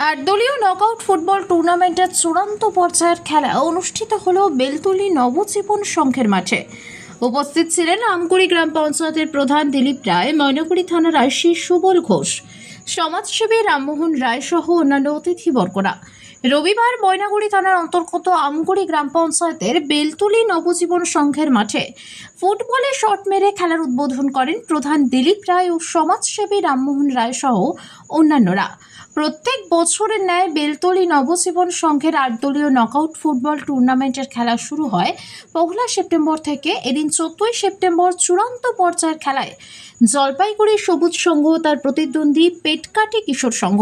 আট দলীয় knockout football টুর্নামেন্টের চূড়ান্ত পর্যায়ের খেলা অনুষ্ঠিত হলো বেলতলি নবজীবন সংঘের মাঠে। উপস্থিত ছিলেন আমগুড়ি গ্রাম পঞ্চায়েতের প্রধান দিলীপ রায়, ময়নাগুড়ি থানার আইসি সুবল ঘোষ, সমাজসেবী রামমোহন রায় সহ অন্যান্য অতিথিবর্গরা। রবিবার ময়নাগুড়ি থানার অন্তর্গত আমগুড়ি গ্রাম পঞ্চায়েতের বেলতুলি নবজীবন সংঘের মাঠে ফুটবলে শট মেরে খেলার উদ্বোধন করেন প্রধান দিলীপ রায় ও সমাজসেবী রামমোহন রায় সহ অন্যান্যরা। প্রত্যেক বছরের ন্যায় বেলতলি নবজীবন সংঘের আটদলীয় নকআউট ফুটবল টুর্নামেন্টের খেলা শুরু হয় পহলা সেপ্টেম্বর থেকে। এদিন চোদ্দই সেপ্টেম্বর চূড়ান্ত পর্যায়ের খেলায় জলপাইগুড়ি সবুজ সংঘ তার প্রতিদ্বন্দ্বী পেটকাটি কিশোর সংঘ।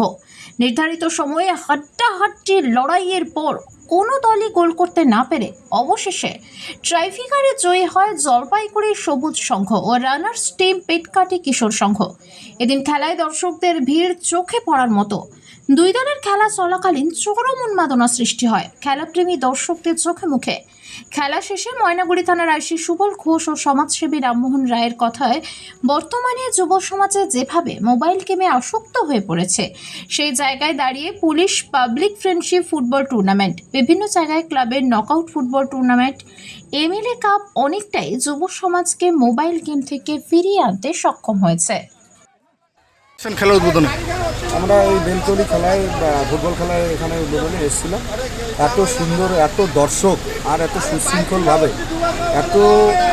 নির্ধারিত সময়ে হাড্ডাহাড্ডি লড়াইয়ের পর কোনো দলই গোল করতে না পেরে অবশেষে ট্রাইফিকারে জয়ী হয় জলপাইগুড়ি সবুজ সংঘ ও রানার্স টিম পেটকাটি কিশোর সংঘ। এদিন খেলায় দর্শকদের ভিড় চোখে পড়ার মতো। দুই দলের খেলা চলাকালীন চরম উন্মাদনা সৃষ্টি হয়। খেলাপ্রেমী দর্শকদের চোখে মুখে। খেলা শেষে ময়নাগুড়ি থানার আইসি সুবল ঘোষ ও সমাজসেবী রামমোহন রায়ের কথায়, বর্তমানে যুব সমাজে যেভাবে মোবাইল গেমে আসক্ত হয়ে পড়েছে, সেই জায়গায় দাঁড়িয়ে police public friendship football tournament, বিভিন্ন জায়গায় ক্লাবের knockout football tournament MLA cup অনেকটাই যুব সমাজকে মোবাইল গেম থেকে ফিরিয়ে আনতে সক্ষম হয়েছে। খেলার উদ্বোধনে। আমরা এই বেলতলি খেলায় ফুটবল খেলায় এখানে উদ্বোধনে এসেছিলাম। এত সুন্দর, এত দর্শক আর এত সুশৃঙ্খলভাবে, এত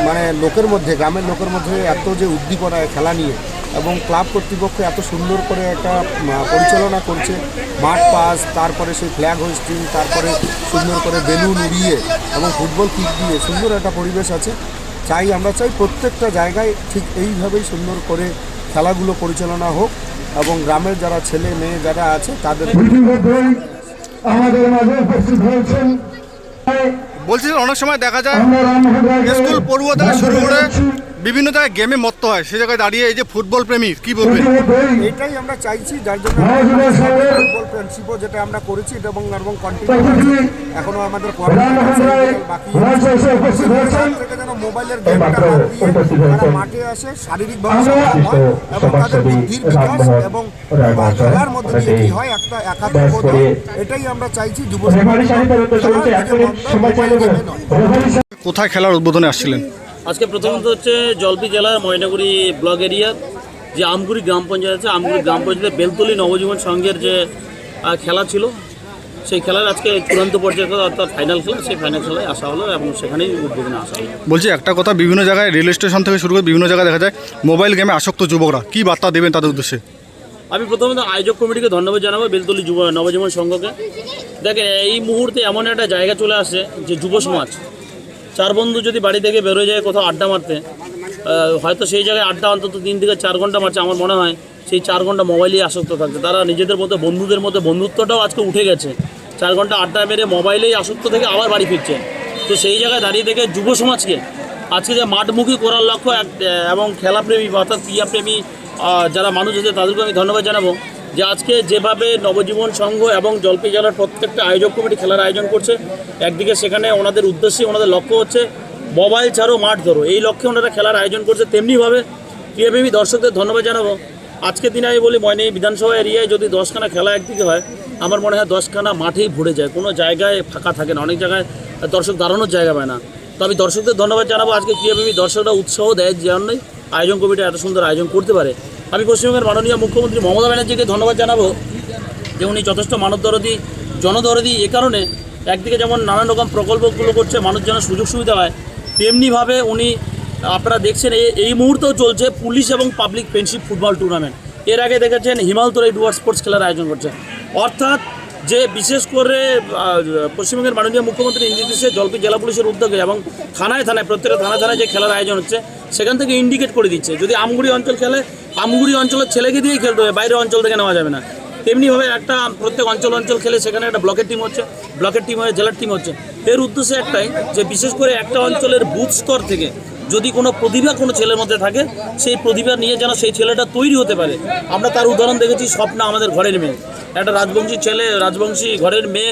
মানে লোকের মধ্যে, গ্রামের লোকের মধ্যে এত যে উদ্দীপনা খেলা নিয়ে এবং ক্লাব কর্তৃপক্ষ এত সুন্দর করে একটা পরিচালনা করছে। মাঠ পাস, তারপরে সেই ফ্ল্যাগ হোস্টিং তারপরে সুন্দর করে বেলুন উড়িয়ে এবং ফুটবল কিক দিয়ে সুন্দর একটা পরিবেশ আছে। চাই, আমরা চাই প্রত্যেকটা জায়গায় ঠিক এইভাবেই সুন্দর করে খেলাগুলো পরিচালনা হোক এবং গ্রামের যারা ছেলে মেয়ে যারা আছে তাদের ইতিমধ্যেই আমাদের মাঝে উপস্থিত হয়েছেন। বলছি যে অনেক সময় দেখা যায় স্কুল পড়ুয়া থেকে শুরু করে বিভিন্ন জায়গায় গেমে মত্ত হয়। সে জায়গায় দাঁড়িয়ে এই যে ফুটবল প্রেমী কি বলবেন এটাই আমরা চাইছি যার জন্য ফুটবল ফ্রেন্ডশিপও যেটা আমরা করেছি এটা এবং এবং কন্টিনিউ এখনও আমাদের বাকি থেকে যেন মোবাইলের গেমটা তারা মাঠে আসে শারীরিকভাবে আমরা হয় এবং তাদের বুদ্ধির বিকাশ এবং খেলার মধ্যে দিয়ে কি হয় একটা একাত্ম বোধ এটাই আমরা চাইছি যুব সাহেব কোথায় খেলার উদ্বোধনে আসছিলেন? আজকে প্রথমত হচ্ছে জলপি জেলার ময়নাগুড়ি ব্লক এরিয়া যে আমগুড়ি গ্রাম পঞ্চায়েত আছে আমগুড়ি গ্রাম পঞ্চায়েতের বেলতলি নবজীবন সংঘের যে খেলা ছিল সেই খেলার আজকে চূড়ান্ত পর্যায়ে অর্থাৎ ফাইনাল খেলা সেই ফাইনাল খেলায় আসা হলো এবং সেখানেই উদ্বোধনে আসা হলো। বলছি একটা কথা বিভিন্ন জায়গায় রেল স্টেশন থেকে শুরু করে বিভিন্ন জায়গায় দেখা যায় মোবাইল গেমে আসক্ত যুবকরা কী বার্তা দেবেন তাদের উদ্দেশ্যে? আমি প্রথমত আয়োজক কমিটিকে ধন্যবাদ জানাব বেলতলি যুব নবজীবন সংঘকে। দেখেন এই মুহূর্তে এমন একটা জায়গা চলে আসে যে যুব সমাজ চার বন্ধু যদি বাড়ি থেকে বেরোয় যায় কোথাও আড্ডা মারতে হয়তো সেই জায়গায় আড্ডা অন্তত তিন থেকে চার ঘণ্টা মারছে, আমার মনে হয় সেই চার ঘণ্টা মোবাইলেই আসক্ত থাকছে। তারা নিজেদের মধ্যে, বন্ধুদের মধ্যে বন্ধুত্বটাও আজকে উঠে গেছে। চার ঘণ্টা আড্ডা মেরে মোবাইলেই আসক্ত থেকে আবার বাড়ি ফিরছে। তো সেই জায়গায় দাঁড়িয়ে থেকে যুব সমাজকে আজকে যে মাঠমুখী করার লক্ষ্য এবং খেলাপ্রেমী, অর্থাৎ ক্রিয়াপ্রেমী যারা মানুষ আছে তাদেরকে আমি ধন্যবাদ জানাব। যে আজকে যেভাবে নবজীবন সংঘ এবং জলপাই জেলার প্রত্যেকটা আয়োজক কমিটি খেলার আয়োজন করছে, একদিকে সেখানে ওনাদের উদ্দেশ্যে ওনাদের লক্ষ্য হচ্ছে মোবাইল ছাড়ো, মাঠ ধরো। এই লক্ষ্যে ওনারা খেলার আয়োজন করছে তেমনিভাবে। ক্রিয়াপ্রেমী দর্শকদের ধন্যবাদ জানাব। আজকে দিনে আমি বলি ময়নি বিধানসভা এরিয়ায় যদি দশখানা খেলা একদিকে হয়, আমার মনে হয় দশখানা মাঠেই ভরে যায়। কোনো জায়গায় ফাঁকা থাকে না। অনেক জায়গায় দর্শক দাঁড়ানোর জায়গা পায় না। তো আমি দর্শকদের ধন্যবাদ জানাব। আজকে ক্রীড়াপ্রেমী দর্শকরা উৎসাহ দেয় জন্যই আয়োজন কমিটি এত সুন্দর আয়োজন করতে পারে। আমি পশ্চিমবঙ্গের মাননীয় মুখ্যমন্ত্রী মমতা ব্যানার্জিকে ধন্যবাদ জানাব যে উনি যথেষ্ট মানবদরদি, জনদরদি, এ কারণে একদিকে যেমন নানান রকম প্রকল্পগুলো করছে মানুষ যেন সুযোগ সুবিধা হয়, তেমনিভাবে উনি, আপনারা দেখছেন এই এই মুহূর্তেও চলছে পুলিশ এবং পাবলিক ফ্রেন্ডশিপ ফুটবল টুর্নামেন্ট এর আগে দেখেছেন হিমালতরাই ডুয়ার স্পোর্টস খেলার আয়োজন করছে। অর্থাৎ যে বিশেষ করে পশ্চিমবঙ্গের মাননীয় মুখ্যমন্ত্রী নির্দেশে জলপাই জেলা পুলিশের উদ্যোগে এবং থানায় থানায়, প্রত্যেকটা থানায় থানায় যে খেলার আয়োজন হচ্ছে, সেখান থেকে ইন্ডিকেট করে দিচ্ছে। যদি আমগুড়ি অঞ্চল খেলে আমগুড়ি অঞ্চলের ছেলেকে দিয়েই খেলতে হবে, বাইরের অঞ্চল থেকে নেওয়া যাবে না। তেমনিভাবে একটা প্রত্যেক অঞ্চল অঞ্চল খেলে সেখানে একটা ব্লকের টিম হচ্ছে, ব্লকের টিম হয়ে জেলার টিম হচ্ছে। এর উদ্দেশ্য একটাই যে বিশেষ করে একটা অঞ্চলের বুথ স্তর থেকে যদি কোনো প্রতিভা কোনো ছেলের মধ্যে থাকে, সেই প্রতিভা নিয়ে যেন সেই ছেলেটা তৈরি হতে পারে। আমরা তার উদাহরণ দেখেছি, স্বপ্ন আমাদের ঘরের মেয়ে। একটা রাজবংশী ছেলে, রাজবংশী ঘরের মেয়ে,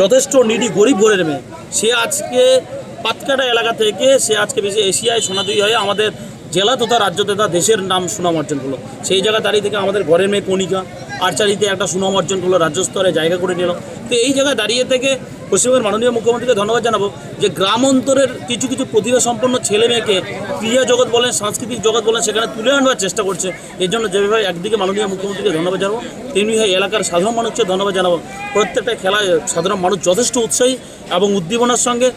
যথেষ্ট নিডি, গরিব ঘরের মেয়ে। সে আজকে পাতকাটা এলাকা থেকে, সে আজকে বেশি এশিয়ায় সোনাজয়ী হয়ে আমাদের জেলা তথা রাজ্য তথা দেশের নাম সুনাম অর্জন করল। সেই জায়গায় দাঁড়িয়ে থেকে আমাদের ঘরের মেয়ে কণিকা আর্চারিতে একটা সুনাম অর্জন করল, রাজ্য স্তরে জায়গা করে নিল। তো এই জায়গায় দাঁড়িয়ে থেকে পশ্চিমবঙ্গের মাননীয় মুখ্যমন্ত্রীকে ধন্যবাদ জানাব যে গ্রাম অন্তরের কিছু কিছু প্রতিভা সম্পন্ন ছেলে মেয়েকে ক্রীড়া জগৎ বলেন, সাংস্কৃতিক জগৎ বলেন, সেখানে তুলে আনবার চেষ্টা করছে। এর জন্য যেভাবে একদিকে মাননীয় মুখ্যমন্ত্রীকে ধন্যবাদ জানাব, তেমনি এলাকার সাধারণ মানুষকে ধন্যবাদ জানাব। প্রত্যেকটা খেলায় সাধারণ মানুষ যথেষ্ট উৎসাহী এবং উদ্দীপনার সঙ্গে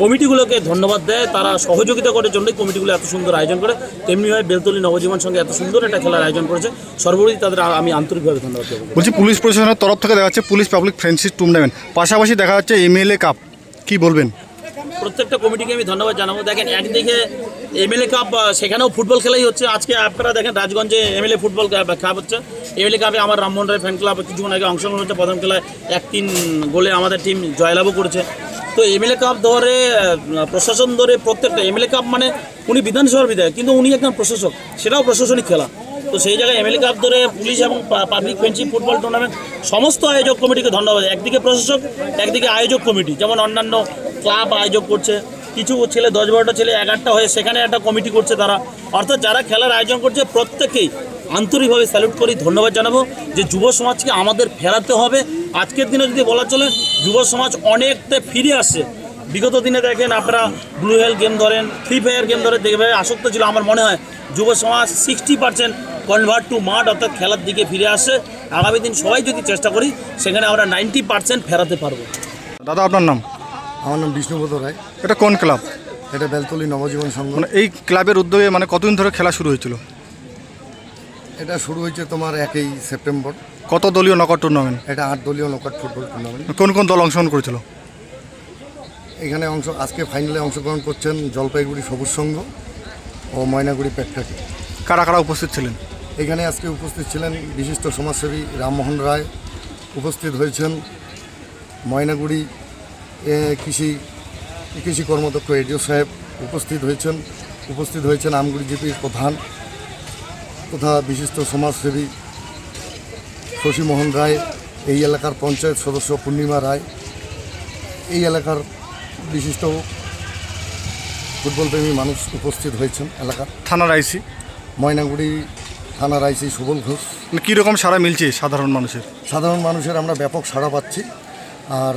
কমিটিগুলোকে ধন্যবাদ দেয়। তারা সহযোগিতা করার জন্যই কমিটিগুলো এত সুন্দর আয়োজন করে। তেমনিভাবে বেলতলি নবজীবন সঙ্গে এত সুন্দর একটা খেলার আয়োজন করেছে। সর্বোপরি তাদের আমি আন্তরিকভাবে ধন্যবাদ দেবো বলছি পুলিশ প্রশাসনের তরফ থেকে দেখা যাচ্ছে পুলিশ পাবলিক ফ্রেন্ডশিপ টুর্নামেন্ট পাশাপাশি দেখা যাচ্ছে এমএলএ কাপ। কি বলবেন? প্রত্যেকটা কমিটিকে আমি ধন্যবাদ জানাব। দেখেন একদিকে এমএলএ কাপ সেখানেও ফুটবল খেলাই হচ্ছে। আজকে আপনারা দেখেন রাজগঞ্জে এমএলএ ফুটবল কাপ হচ্ছে। এমএলএ কাপে আমার রামমোহন রায় ফ্যান ক্লাব কিছুক্ষণ আগে অংশগ্রহণ হচ্ছে প্রথম খেলায় এক তিন গোলে আমাদের টিম জয়লাভও করেছে। তো এমএলএ কাপ ধরে প্রশাসন ধরে প্রত্যেকটা এমএলএ কাপ মানে উনি বিধানসভার বিধায়ক, কিন্তু উনি একজন প্রশাসক, সেটাও প্রশাসনিক খেলা। তো সেই জায়গায় এমএলএ কাপ ধরে পুলিশ এবং পাবলিক ফ্রেন্ডশিপ ফুটবল টুর্নামেন্ট সমস্ত আয়োজক কমিটিকে ধন্যবাদ। একদিকে প্রশাসক, একদিকে আয়োজক কমিটি, যেমন অন্যান্য ক্লাব আয়োজক করছে, কিছু ছেলে, দশ বারোটা ছেলে, এগারোটা হয়ে সেখানে একটা কমিটি করছে তারা। অর্থাৎ যারা খেলার আয়োজন করছে, প্রত্যেকেই আন্তরিকভাবে স্যালুট করি ধন্যবাদ জানাব যে যুব সমাজকে আমাদের ফেরাতে হবে। আজকের দিনে যদি বলা চলে যুব সমাজ অনেকটা ফিরে আসছে বিগত দিনে দেখেন আপনারা ব্লু হেল গেম ধরেন ফ্রি ফায়ার গেম ধরে দেখবে আসক্ত ছিল আমার মনে হয়। যুব সমাজ সিক্সটি পার্সেন্ট কনভার্ট টু মাঠ অর্থাৎ খেলার দিকে ফিরে আসছে আগামী দিন সবাই যদি চেষ্টা করি সেখানে আমরা নাইনটি পার্সেন্ট ফেরাতে পারব। দাদা আপনার নাম? আমার নাম বিষ্ণুপদ রায়। এটা কোন ক্লাব? এটা বেলতলি নবজীবন সংঘ। মানে এই ক্লাবের উদ্যোগে মানে কতদিন ধরে খেলা শুরু হয়েছিল? এটা শুরু হয়েছে তোমার একই সেপ্টেম্বর। কত দলীয় নকআউট টুর্নামেন্ট এটা আট দলীয় নকআউট ফুটবল টুর্নামেন্ট কোন কোন দল অংশগ্রহণ করেছিল? এখানে অংশ আজকে ফাইনালে অংশগ্রহণ করছেন জলপাইগুড়ি সবুজ সংঘ ও ময়নাগুড়ি প্যাট্রাকে কারা কারা উপস্থিত ছিলেন? এখানে আজকে উপস্থিত ছিলেন বিশিষ্ট সমাজসেবী রামমোহন রায় উপস্থিত হয়েছেন ময়নাগুড়ি এ, কৃষি কৃষি কর্মদক্ষ এডিও সাহেব উপস্থিত হয়েছেন উপস্থিত হয়েছেন আমগুড়ি জিপির প্রধান তথা বিশিষ্ট সমাজসেবী শশীমোহন রায় এই এলাকার পঞ্চায়েত সদস্য পূর্ণিমা রায় এই এলাকার বিশিষ্ট ফুটবলপ্রেমী মানুষ উপস্থিত হয়েছেন এলাকার। থানার আইসি? ময়নাগুড়ি থানার আইসি সুবল ঘোষ। মানে কীরকম সারা মিলছে সাধারণ মানুষের? সাধারণ মানুষের আমরা ব্যাপক সাড়া পাচ্ছি। আর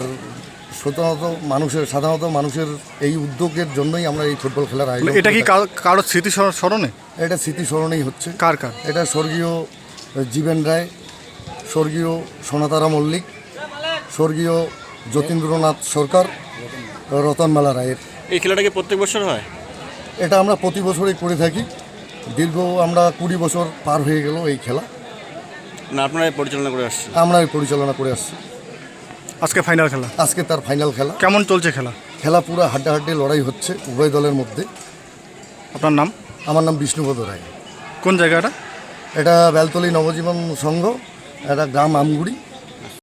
সাধারণত মানুষের সাধারণত মানুষের এই উদ্যোগের জন্যই আমরা এই ফুটবল খেলার আয়োজন মানে এটা কি করে স্মৃতি স্মরণে? এটা স্মৃতি স্মরণেই হচ্ছে। কার কার? এটা স্বর্গীয় জীবেন রায় স্বর্গীয় সোনাতারা মল্লিক স্বর্গীয় যতীন্দ্রনাথ সরকার রতনমালা রায়ের। এই খেলাটা কি প্রত্যেক বছর হয়? এটা আমরা প্রতি বছরই করে থাকি। দীর্ঘ আমরা কুড়ি বছর পার হয়ে গেল এই খেলা। না আপনারাই পরিচালনা করে আসছি আমরা এই পরিচালনা করে আসছি। আজকে ফাইনাল খেলা? আজকে তার ফাইনাল খেলা। কেমন চলছে খেলা? খেলা পুরো হাড্ডাহাড্ডি লড়াই হচ্ছে উভয় দলের মধ্যে। আপনার নাম? আমার নাম বিষ্ণুপদ রায়। কোন জায়গাটা? এটা বেলতলি নবজীবন সংঘ এটা গ্রাম আমগুড়ি।